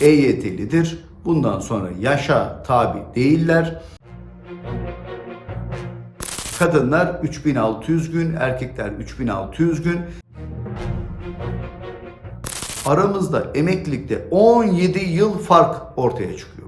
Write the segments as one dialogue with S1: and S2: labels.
S1: EYT'lidir. Bundan sonra yaşa tabi değiller. Kadınlar 3600 gün, erkekler 3600 gün. Aramızda emeklilikte 17 yıl fark ortaya çıkıyor.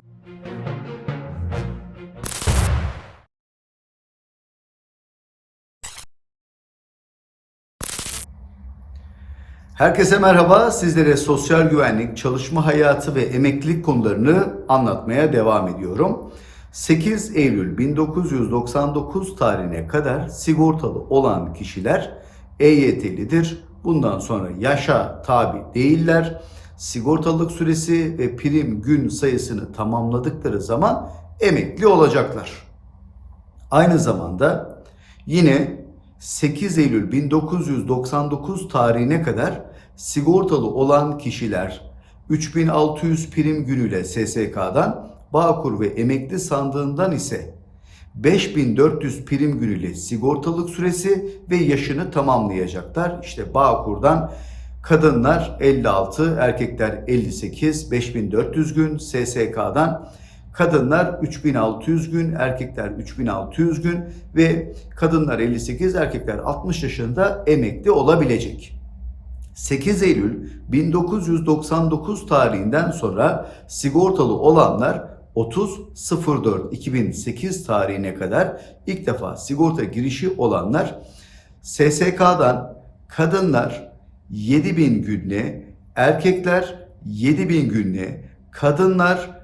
S1: Herkese merhaba. Sizlere sosyal güvenlik, çalışma hayatı ve emeklilik konularını anlatmaya devam ediyorum. 8 Eylül 1999 tarihine kadar sigortalı olan kişiler EYT'lidir. Bundan sonra yaşa tabi değiller. Sigortalılık süresi ve prim gün sayısını tamamladıkları zaman emekli olacaklar. Aynı zamanda yine 8 Eylül 1999 tarihine kadar sigortalı olan kişiler 3600 prim günüyle SSK'dan, Bağkur ve emekli sandığından ise 5400 prim günüyle sigortalık süresi ve yaşını tamamlayacaklar. İşte Bağkur'dan kadınlar 56, erkekler 58, 5400 gün SSK'dan Kadınlar 3600 gün, erkekler 3600 gün ve kadınlar 58, erkekler 60 yaşında emekli olabilecek. 8 Eylül 1999 tarihinden sonra sigortalı olanlar 30.04.2008 tarihine kadar ilk defa sigorta girişi olanlar SSK'dan kadınlar 7000 günle, erkekler 7000 günle, kadınlar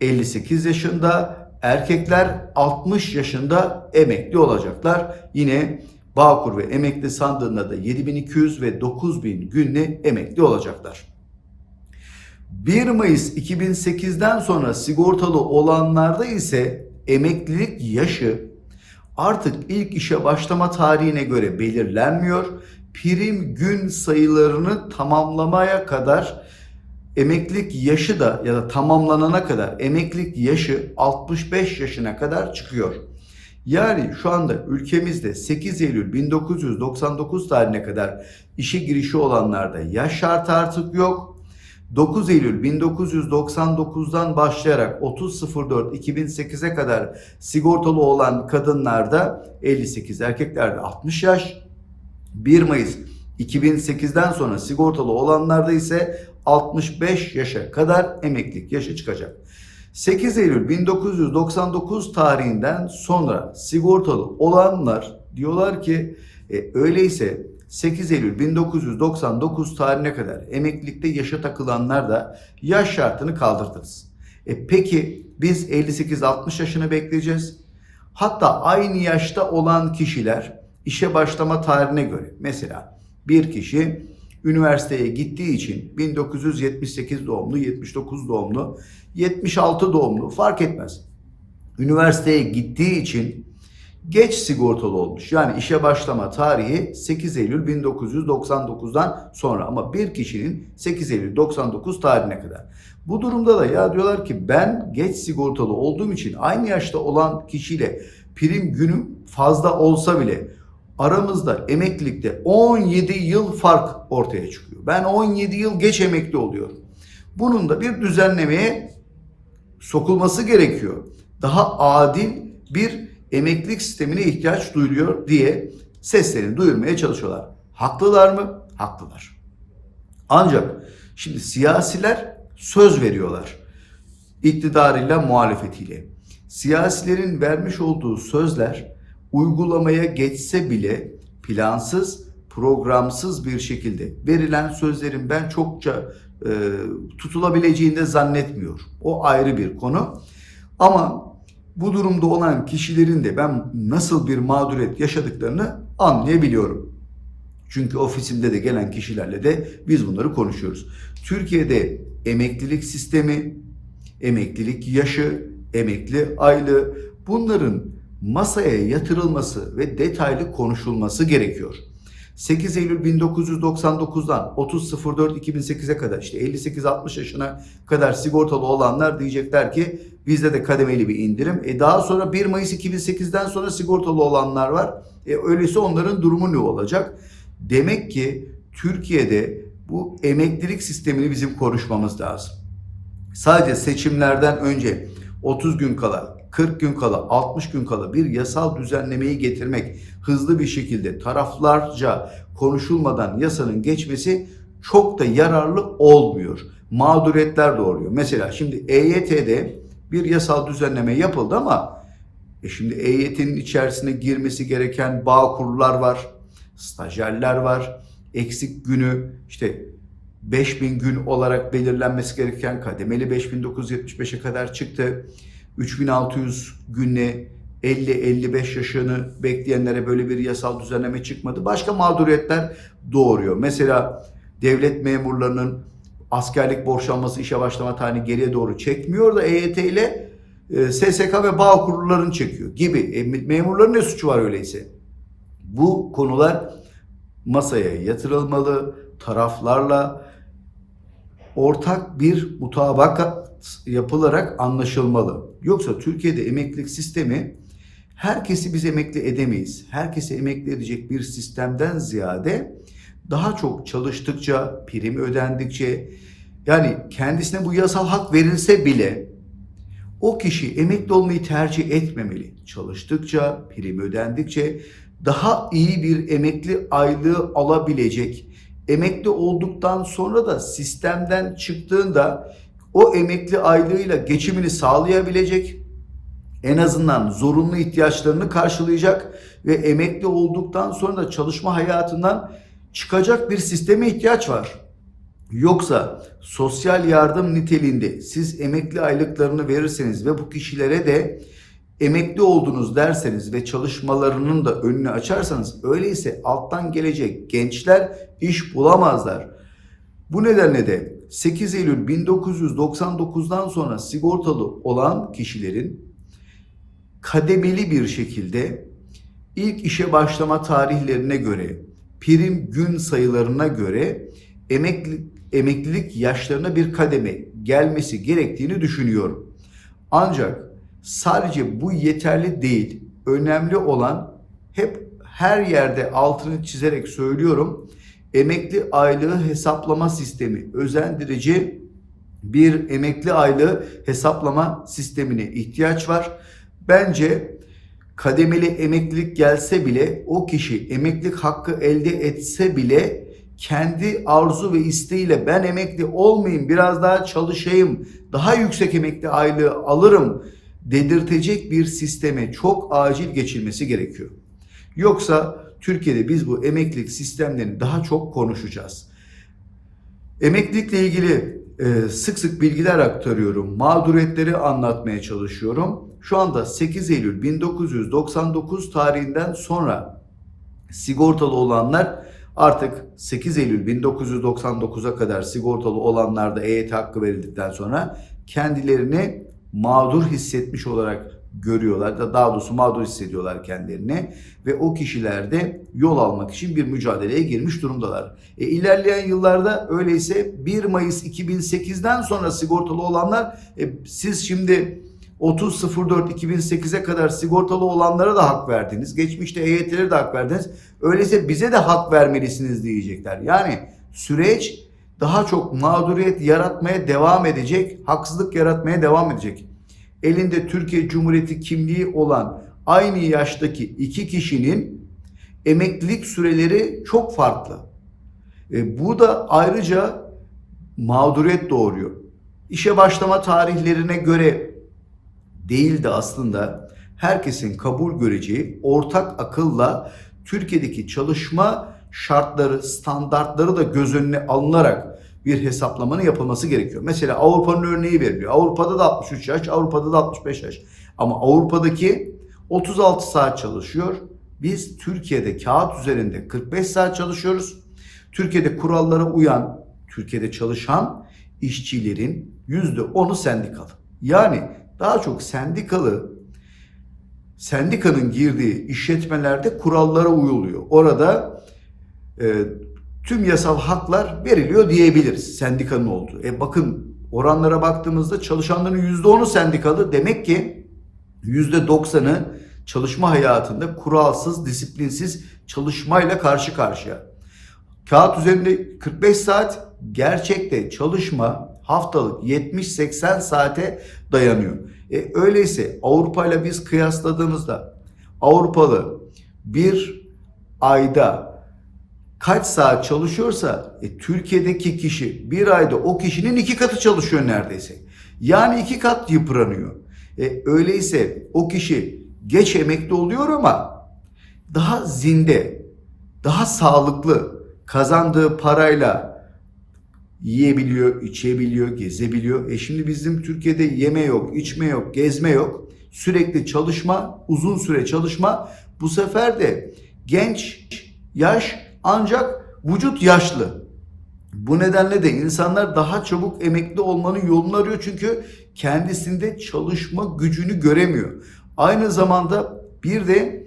S1: 58 yaşında, erkekler 60 yaşında emekli olacaklar. Yine Bağkur ve emekli sandığında da 7200 ve 9000 günle emekli olacaklar. 1 Mayıs 2008'den sonra sigortalı olanlarda ise emeklilik yaşı artık ilk işe başlama tarihine göre belirlenmiyor. Prim gün sayılarını tamamlamaya kadar emeklilik yaşı da ya da tamamlanana kadar emeklilik yaşı 65 yaşına kadar çıkıyor. Yani şu anda ülkemizde 8 Eylül 1999 tarihine kadar işe girişi olanlarda yaş şartı artık yok. 9 Eylül 1999'dan başlayarak 30.04.2008'e kadar sigortalı olan kadınlarda 58, erkeklerde 60 yaş. 1 Mayıs 2008'den sonra sigortalı olanlarda ise 65 yaşa kadar emeklilik yaşı çıkacak. 8 Eylül 1999 tarihinden sonra sigortalı olanlar diyorlar ki e, öyleyse 8 Eylül 1999 tarihine kadar emeklilikte yaşa takılanlar da yaş şartını kaldırtırız. E peki biz 58-60 yaşını bekleyeceğiz. Hatta aynı yaşta olan kişiler işe başlama tarihine göre mesela bir kişi üniversiteye gittiği için 1978 doğumlu, 79 doğumlu, 76 doğumlu fark etmez. Üniversiteye gittiği için geç sigortalı olmuş. Yani işe başlama tarihi 8 Eylül 1999'dan sonra ama bir kişinin 8 Eylül 99 tarihine kadar. Bu durumda da ya diyorlar ki ben geç sigortalı olduğum için aynı yaşta olan kişiyle prim günüm fazla olsa bile aramızda emeklilikte 17 yıl fark ortaya çıkıyor. Ben 17 yıl geç emekli oluyorum. Bunun da bir düzenlemeye sokulması gerekiyor. Daha adil bir emeklilik sistemine ihtiyaç duyuluyor diye seslerini duyurmaya çalışıyorlar. Haklılar mı? Haklılar. Ancak şimdi siyasiler söz veriyorlar. İktidarıyla muhalefetiyle. Siyasilerin vermiş olduğu sözler uygulamaya geçse bile plansız, programsız bir şekilde verilen sözlerin ben çokça e, tutulabileceğini de zannetmiyorum. O ayrı bir konu. Ama bu durumda olan kişilerin de ben nasıl bir mağduriyet yaşadıklarını anlayabiliyorum. Çünkü ofisimde de gelen kişilerle de biz bunları konuşuyoruz. Türkiye'de emeklilik sistemi, emeklilik yaşı, emekli aylığı bunların masaya yatırılması ve detaylı konuşulması gerekiyor. 8 Eylül 1999'dan 30.04.2008'e kadar işte 58-60 yaşına kadar sigortalı olanlar diyecekler ki bizde de kademeli bir indirim. E daha sonra 1 Mayıs 2008'den sonra sigortalı olanlar var. E öyleyse onların durumu ne olacak? Demek ki Türkiye'de bu emeklilik sistemini bizim konuşmamız lazım. sadece seçimlerden önce 30 gün kala, 40 gün kala, 60 gün kala bir yasal düzenlemeyi getirmek, hızlı bir şekilde taraflarca konuşulmadan yasanın geçmesi çok da yararlı olmuyor. Mağduriyetler doğuruyor. Mesela şimdi EYT'de bir yasal düzenleme yapıldı ama e şimdi EYT'nin içerisine girmesi gereken bağ kurlar var, stajyerler var, eksik günü işte 5000 gün olarak belirlenmesi gereken kademeli 5975'e kadar çıktı. 3600 günle 50-55 yaşını bekleyenlere böyle bir yasal düzenleme çıkmadı. Başka mağduriyetler doğuruyor. Mesela devlet memurlarının askerlik borçlanması işe başlama tarihini geriye doğru çekmiyor da EYT ile e, SSK ve bağ kurullarını çekiyor gibi. E, memurların ne suçu var öyleyse? Bu konular masaya yatırılmalı, taraflarla ortak bir mutabakat yapılarak anlaşılmalı. Yoksa Türkiye'de emeklilik sistemi herkesi biz emekli edemeyiz. Herkesi emekli edecek bir sistemden ziyade daha çok çalıştıkça, prim ödendikçe yani kendisine bu yasal hak verilse bile o kişi emekli olmayı tercih etmemeli. Çalıştıkça, prim ödendikçe daha iyi bir emekli aylığı alabilecek. Emekli olduktan sonra da sistemden çıktığında o emekli aylığıyla geçimini sağlayabilecek. En azından zorunlu ihtiyaçlarını karşılayacak ve emekli olduktan sonra da çalışma hayatından çıkacak bir sisteme ihtiyaç var. Yoksa sosyal yardım niteliğinde siz emekli aylıklarını verirseniz ve bu kişilere de emekli oldunuz derseniz ve çalışmalarının da önünü açarsanız öyleyse alttan gelecek gençler iş bulamazlar. Bu nedenle de 8 Eylül 1999'dan sonra sigortalı olan kişilerin kademeli bir şekilde ilk işe başlama tarihlerine göre, prim gün sayılarına göre emekli, emeklilik yaşlarına bir kademe gelmesi gerektiğini düşünüyorum. Ancak sadece bu yeterli değil. Önemli olan hep her yerde altını çizerek söylüyorum. Emekli aylığı hesaplama sistemi özendirici bir emekli aylığı hesaplama sistemine ihtiyaç var. Bence kademeli emeklilik gelse bile o kişi emeklilik hakkı elde etse bile kendi arzu ve isteğiyle ben emekli olmayayım biraz daha çalışayım daha yüksek emekli aylığı alırım dedirtecek bir sisteme çok acil geçilmesi gerekiyor. Yoksa Türkiye'de biz bu emeklilik sistemlerini daha çok konuşacağız. Emeklilikle ilgili e, sık sık bilgiler aktarıyorum. Mağduriyetleri anlatmaya çalışıyorum. Şu anda 8 Eylül 1999 tarihinden sonra sigortalı olanlar artık 8 Eylül 1999'a kadar sigortalı olanlar da EYT hakkı verildikten sonra kendilerini mağdur hissetmiş olarak görüyorlar da daha doğrusu mağdur hissediyorlar kendilerini ve o kişiler de yol almak için bir mücadeleye girmiş durumdalar. E, ilerleyen yıllarda öyleyse 1 Mayıs 2008'den sonra sigortalı olanlar e, siz şimdi 30.04.2008'e kadar sigortalı olanlara da hak verdiniz. Geçmişte EYT'lere de hak verdiniz. Öyleyse bize de hak vermelisiniz diyecekler. Yani süreç daha çok mağduriyet yaratmaya devam edecek, haksızlık yaratmaya devam edecek. Elinde Türkiye Cumhuriyeti kimliği olan aynı yaştaki iki kişinin emeklilik süreleri çok farklı. E, bu da ayrıca mağduriyet doğuruyor. İşe başlama tarihlerine göre değil de aslında herkesin kabul göreceği ortak akılla Türkiye'deki çalışma şartları, standartları da göz önüne alınarak bir hesaplamanın yapılması gerekiyor. Mesela Avrupa'nın örneği veriliyor. Avrupa'da da 63 yaş, Avrupa'da da 65 yaş. Ama Avrupa'daki 36 saat çalışıyor. Biz Türkiye'de kağıt üzerinde 45 saat çalışıyoruz. Türkiye'de kurallara uyan, Türkiye'de çalışan işçilerin %10'u sendikalı. Yani daha çok sendikalı sendikanın girdiği işletmelerde kurallara uyuluyor. Orada e, tüm yasal haklar veriliyor diyebiliriz sendikanın olduğu. E bakın oranlara baktığımızda çalışanların %10'u sendikalı demek ki %90'ı çalışma hayatında kuralsız, disiplinsiz çalışmayla karşı karşıya. Kağıt üzerinde 45 saat gerçekte çalışma haftalık 70-80 saate dayanıyor. E, öyleyse Avrupa ile biz kıyasladığımızda Avrupalı bir ayda kaç saat çalışıyorsa e, Türkiye'deki kişi bir ayda o kişinin iki katı çalışıyor neredeyse. Yani iki kat yıpranıyor. E, öyleyse o kişi geç emekli oluyor ama daha zinde, daha sağlıklı kazandığı parayla yiyebiliyor, içebiliyor, gezebiliyor. E şimdi bizim Türkiye'de yeme yok, içme yok, gezme yok. Sürekli çalışma, uzun süre çalışma. Bu sefer de genç, yaş ancak vücut yaşlı. Bu nedenle de insanlar daha çabuk emekli olmanın yolunu arıyor çünkü kendisinde çalışma gücünü göremiyor. Aynı zamanda bir de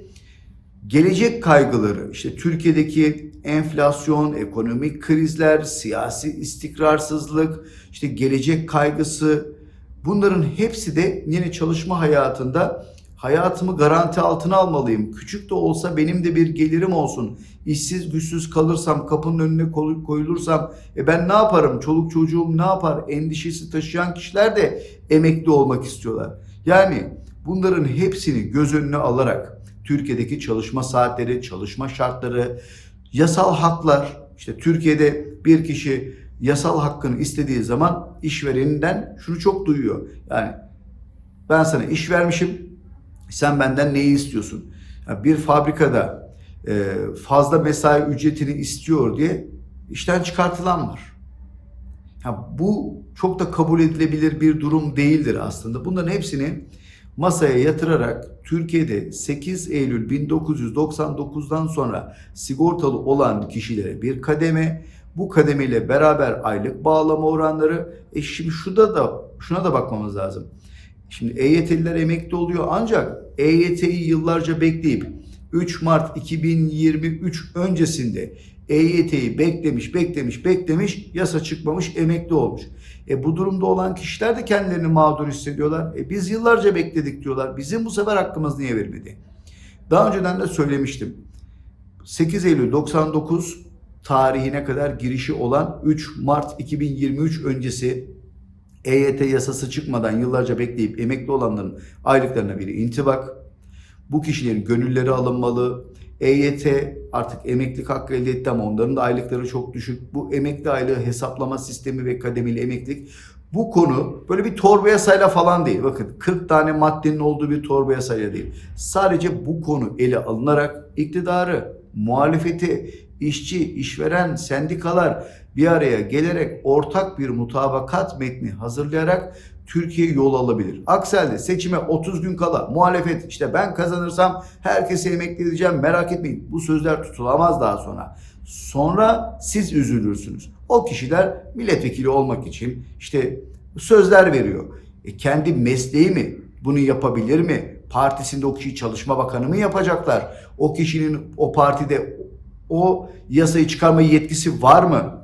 S1: gelecek kaygıları, işte Türkiye'deki enflasyon, ekonomik krizler, siyasi istikrarsızlık, işte gelecek kaygısı bunların hepsi de yine çalışma hayatında hayatımı garanti altına almalıyım. Küçük de olsa benim de bir gelirim olsun. İşsiz güçsüz kalırsam, kapının önüne koy- koyulursam e ben ne yaparım? Çoluk çocuğum ne yapar? Endişesi taşıyan kişiler de emekli olmak istiyorlar. Yani bunların hepsini göz önüne alarak Türkiye'deki çalışma saatleri, çalışma şartları, yasal haklar, işte Türkiye'de bir kişi yasal hakkını istediği zaman işvereninden şunu çok duyuyor. Yani ben sana iş vermişim, sen benden neyi istiyorsun? Yani bir fabrikada fazla mesai ücretini istiyor diye işten çıkartılan var. Ya bu çok da kabul edilebilir bir durum değildir aslında. Bunların hepsini masaya yatırarak Türkiye'de 8 Eylül 1999'dan sonra sigortalı olan kişilere bir kademe, bu kademeyle beraber aylık bağlama oranları, e şimdi şurada da şuna da bakmamız lazım. Şimdi EYT'liler emekli oluyor ancak EYT'yi yıllarca bekleyip 3 Mart 2023 öncesinde EYT'yi beklemiş, beklemiş, beklemiş, yasa çıkmamış, emekli olmuş. E bu durumda olan kişiler de kendilerini mağdur hissediyorlar. E biz yıllarca bekledik diyorlar. Bizim bu sefer hakkımız niye verilmedi? Daha önceden de söylemiştim. 8 Eylül 99 tarihine kadar girişi olan 3 Mart 2023 öncesi EYT yasası çıkmadan yıllarca bekleyip emekli olanların aylıklarına bir intibak. Bu kişilerin gönülleri alınmalı. EYT artık emeklilik hakkı elde etti ama onların da aylıkları çok düşük. Bu emekli aylığı hesaplama sistemi ve kademeli emeklilik bu konu böyle bir torba yasayla falan değil. Bakın 40 tane maddenin olduğu bir torba yasayla değil. Sadece bu konu ele alınarak iktidarı, muhalefeti, işçi, işveren, sendikalar bir araya gelerek ortak bir mutabakat metni hazırlayarak Türkiye yol alabilir. Aksi halde seçime 30 gün kala muhalefet işte ben kazanırsam herkese emekli edeceğim merak etmeyin. Bu sözler tutulamaz daha sonra. Sonra siz üzülürsünüz. O kişiler milletvekili olmak için işte sözler veriyor. E kendi mesleği mi? Bunu yapabilir mi? Partisinde o kişi çalışma bakanı mı yapacaklar? O kişinin o partide o yasayı çıkarma yetkisi var mı?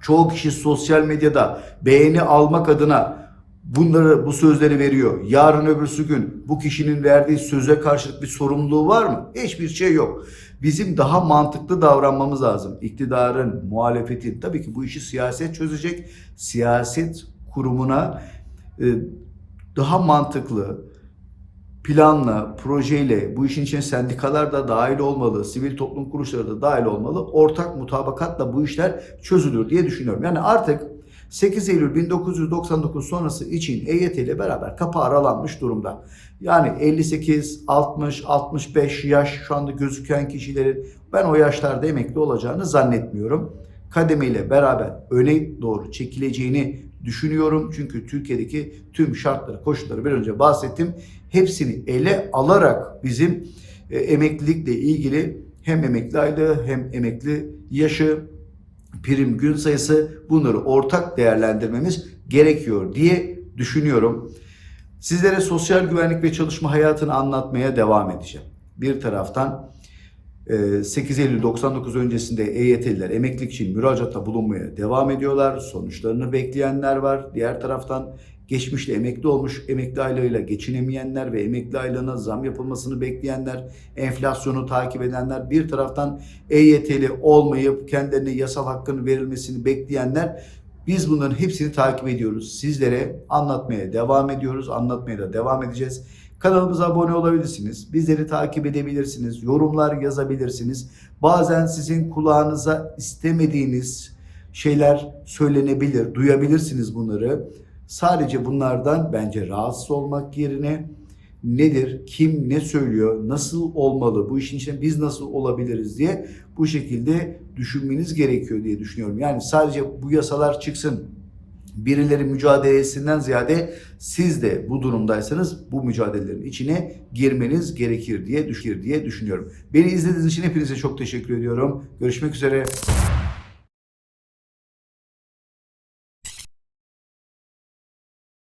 S1: Çoğu kişi sosyal medyada beğeni almak adına bunları bu sözleri veriyor. Yarın öbürsü gün bu kişinin verdiği söze karşılık bir sorumluluğu var mı? Hiçbir şey yok. Bizim daha mantıklı davranmamız lazım. İktidarın, muhalefetin tabii ki bu işi siyaset çözecek. Siyaset kurumuna e, daha mantıklı, planla, projeyle bu işin içine sendikalar da dahil olmalı, sivil toplum kuruluşları da dahil olmalı. Ortak mutabakatla bu işler çözülür diye düşünüyorum. Yani artık 8 Eylül 1999 sonrası için EYT ile beraber kapı aralanmış durumda. Yani 58, 60, 65 yaş şu anda gözüken kişilerin ben o yaşlarda emekli olacağını zannetmiyorum. Kademeyle beraber öne doğru çekileceğini düşünüyorum. Çünkü Türkiye'deki tüm şartları, koşulları bir önce bahsettim. Hepsini ele alarak bizim e, emeklilikle ilgili hem emekli aylığı hem emekli yaşı, prim gün sayısı bunları ortak değerlendirmemiz gerekiyor diye düşünüyorum. Sizlere sosyal güvenlik ve çalışma hayatını anlatmaya devam edeceğim. Bir taraftan e, 8 Eylül 99 öncesinde EYT'liler emeklilik için müracaatta bulunmaya devam ediyorlar. Sonuçlarını bekleyenler var. Diğer taraftan geçmişte emekli olmuş, emekli aylığıyla geçinemeyenler ve emekli aylığına zam yapılmasını bekleyenler, enflasyonu takip edenler, bir taraftan EYT'li olmayıp kendilerine yasal hakkın verilmesini bekleyenler Biz bunların hepsini takip ediyoruz. Sizlere anlatmaya devam ediyoruz. Anlatmaya da devam edeceğiz. Kanalımıza abone olabilirsiniz. Bizleri takip edebilirsiniz. Yorumlar yazabilirsiniz. Bazen sizin kulağınıza istemediğiniz şeyler söylenebilir. Duyabilirsiniz bunları. Sadece bunlardan bence rahatsız olmak yerine nedir, kim ne söylüyor, nasıl olmalı, bu işin içine biz nasıl olabiliriz diye bu şekilde düşünmeniz gerekiyor diye düşünüyorum. Yani sadece bu yasalar çıksın, birileri mücadele etsinden ziyade siz de bu durumdaysanız bu mücadelelerin içine girmeniz gerekir diye, düşür diye düşünüyorum. Beni izlediğiniz için hepinize çok teşekkür ediyorum. Görüşmek üzere.